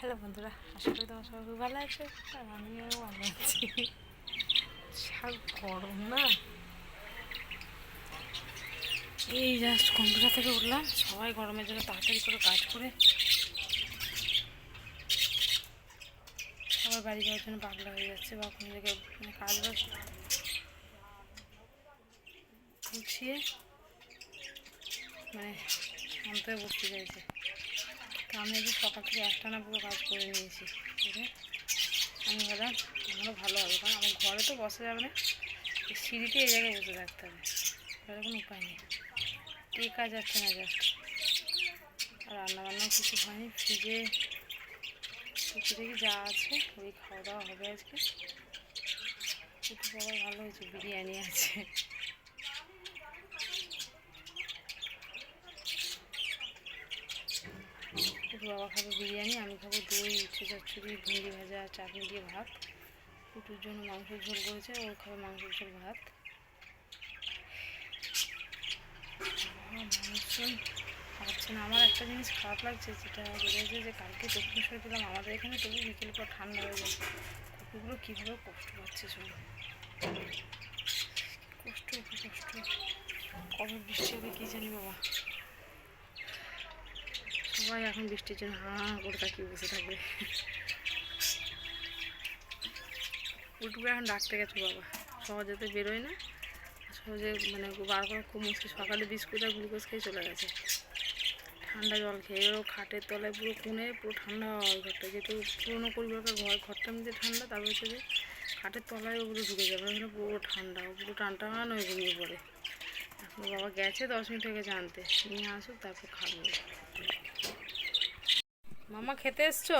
Hello বন্ধুরা, আশা করি তোমার সবাই ভালো আছে, আর আমিও ভালো আছি। শাক গরম না। এই জাস্ট কম্পিউটার থেকে উঠলাম, সবাই গরমের জন্য তাড়াতাড়ি করে কাজ করে। সবাই বাড়ি যাওয়ার জন্য পাগলা হয়ে যাচ্ছে বা কোনো জায়গায় কাজ বাজ গুছিয়ে মানে শান্ত বসতে চাইছে। তো আমি আজকে সকাল থেকে একটানা পুরো কাজ করে নিয়েছি আমি ভাবলাম আমারও ভালো হবে, কারণ আমার ঘরে তো বসা যাবে না সিঁড়িতে এই জায়গায় বসে থাকতে হবে তাহলে কোনো উপায় নেই। টেকা যাচ্ছে না জাস্ট আর রান্নাবান্নাও কিছু হয়নি, ফ্রিজে কিছু দেখি যা আছে, ওই খাওয়া দাওয়া হবে আজকে। একটু সবাই ভালো হয়েছে, বিরিয়ানি আছে। বাবা খাবে বিরিয়ানি, আমি খাব দই, উচ্ছে চচ্চড়ি, ভেন্ডি ভাজা, চাটনি দিয়ে ভাত। পুটুর জন্য মাংসের ঝোল করেছে, ও খাবে মাংসের ঝোল ভাত। মাংস খাচ্ছে না। আমার একটা জিনিস খারাপ লাগছে, যেটা বেড়েছে যে কালকে দক্ষিণেশ্বরে দিলাম আমাদের এখানে তবু বিকেল পর ঠান্ডা হয়ে যায়। কুকুরগুলো কীভাবে কষ্ট পাচ্ছে শুনে। কষ্ট কষ্ট। কবে বৃষ্টি হবে কী জানি বাবা। সবাই এখন বৃষ্টির জন্য হা করে তাকিয়ে বসে থাকবে। উঠবে এখন ডাকতে গেছে বাবা। সহজে তো বেরোয় না। সহজে মানে বার করা খুব মুশকিল সকালে বিস্কুট আর গ্লুকোজ খেয়ে চলে গেছে। ঠান্ডা জল খেয়ে এরও খাটের তলায় পুরো কোণে পুরো ঠান্ডা ঘরটা। যেহেতু পুরোনো পরিবারকার ঘর ঘরটা মধ্যে ঠান্ডা তারপর হচ্ছে যে খাটের তলায় ওগুলো ঢুকে যাবে। ওখানে পুরো ঠান্ডা, ও পুরো টান টান হয়ে ঘুমিয়ে পড়ে। এখন বাবা গেছে, দশ মিনিট থেকে জানতে নিয়ে আসুক, তারপর খাব। মামা খেতে এসছো?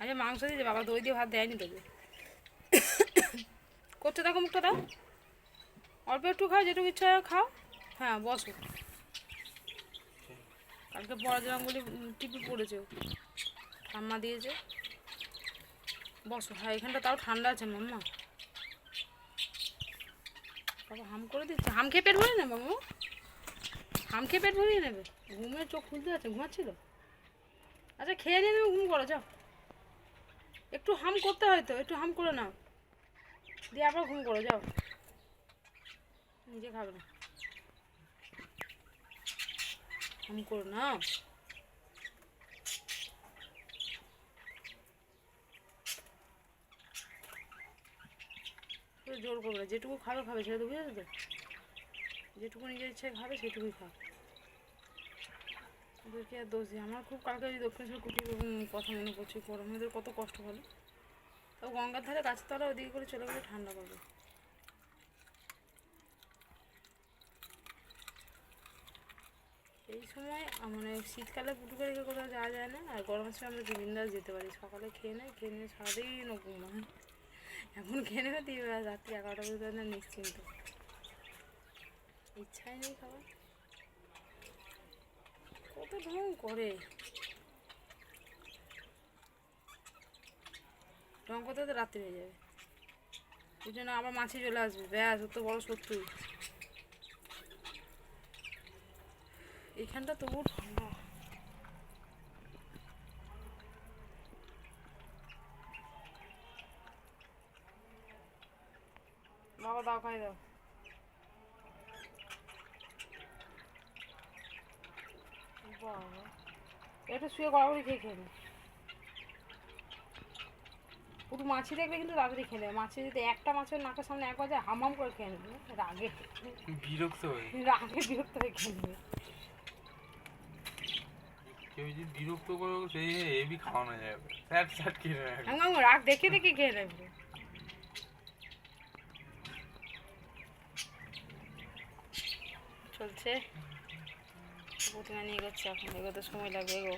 আচ্ছা মাংস দিয়েছে, বাবা দই দিয়ে ভাত দেয়নি তোকে। করতে দেখো মুখটা দাও। অল্প একটু খাও, যেটুকু ইচ্ছা খাও। হ্যাঁ বসো। কালকে পড়াশোনাগুলি টিপি পড়েছে। ঠাম্মা দিয়েছে। বসো হ্যাঁ এখানটা তাও ঠান্ডা আছে মাম্মা। বাবা, হাম করে দিচ্ছে। হাম খেয়ে পেট ভরে নেবে মামা হাম খেয়ে পেট ভরিয়ে নেবে ঘুমের চোখ খুলতে যাচ্ছে, ঘুমাচ্ছিল? আচ্ছা খেয়ে নিয়ে নেবে ঘুম করো, যাও। একটু হাম করতে হয় তো, একটু হাম করে নাও দিয়ে আবার ঘুম করো, যাও। নিজে খাবে না। হাম করো না। জোর করবে না, যেটুকু খাবে খাবে, সেটা তো বুঝেছ তো? যেটুকু নিজের ইচ্ছায় খাবে, সেটুকুই খাবে। ওদেরকে আর দোষ দিই। আমার খুব কালকে ওই দক্ষিণেশ্বর কুটির কথা মনে পড়ছে গরমে, ওদের কত কষ্ট বলে। তাও গঙ্গার ধারে গাছের তলা ওদিকে করে চলে গেলে ঠান্ডা পাবে এই সময় মানে শীতকালে পুটুকে রেখে কোথাও যাওয়া যায় না, আর গরমের সময় আমরা জুবিন্দাস যেতে পারি। সকালে খেয়ে নেয় খেয়ে নিয়ে সারাদিন ও ঘুমায়। এখন খেয়ে নেবে দিয়ে রাত্রি এগারোটা পর্যন্ত নিশ্চিন্ত। ইচ্ছাই নেই খাবার। কত ঢং করে। ঢং করতে তো রাত্রি হয়ে যাবে। ওই জন্য আবার মাছি চলে আসবে। ব্যাস তো বড় শত্রু। এখানটা তবু ঠান্ডা বাবা, দাও খাই দাও। এটা শুয়ে গড়াগড়ি খেয়ে খেয়ে নে। পুরো মাছি দেখলে কিন্তু তাড়াতাড়ি খেয়ে নেবে মাছি যদি একটা মাছের নাকের সামনে একবার যায় হামাম করে খেয়ে নেবে। রাগে। বিরক্ত হয়ে রাগে বিরক্ত হয়ে খেয়ে নেবে। কেউ যদি বিরক্ত করে সেই হেভি খাওয়ানো যাবে। স্যাট স্যাট কিনে রাখবে রাগ দেখে দেখে খেয়ে নেবে। চলছে। প্রতিমা নিয়ে এগোচ্ছে এখন এগোতে সময় লাগবে এগো